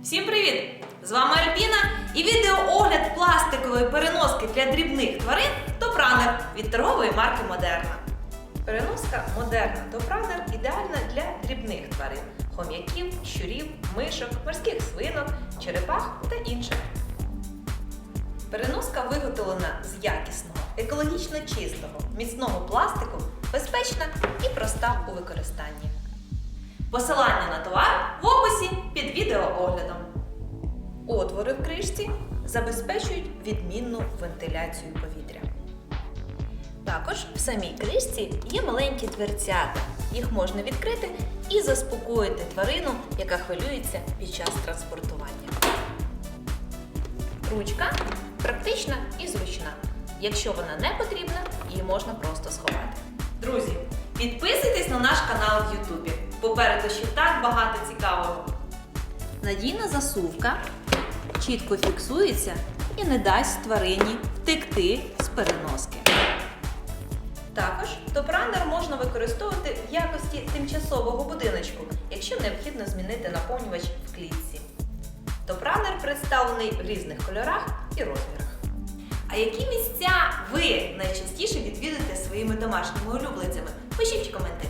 Всім привіт! З вами Альпіна і відеоогляд пластикової переноски для дрібних тварин Топранер від торгової марки Модерна. Переноска Модерна Топранер ідеальна для дрібних тварин хом'яків, щурів, мишок, морських свинок, черепах та інших. Переноска виготовлена з якісного, екологічно чистого, міцного пластику, безпечна і проста у використанні. Посилання на товар в описі під відеооглядом. Отвори в кришці забезпечують відмінну вентиляцію повітря. Також в самій кришці є маленькі дверцята. Їх можна відкрити і заспокоїти тварину, яка хвилюється під час транспортування. Ручка практична і зручна. Якщо вона не потрібна, її можна просто сховати. Друзі, підписуйтесь на наш канал в Ютубі. Попереду ще так багато цікавого. Надійна засувка чітко фіксується і не дасть тварині втекти з переноски. Також топранер можна використовувати в якості тимчасового будиночку, якщо необхідно змінити наповнювач в клітці. Топранер представлений в різних кольорах і розмірах. А які місця ви найчастіше відвідуєте своїми домашніми улюбленцями? Пишіть в коментарях.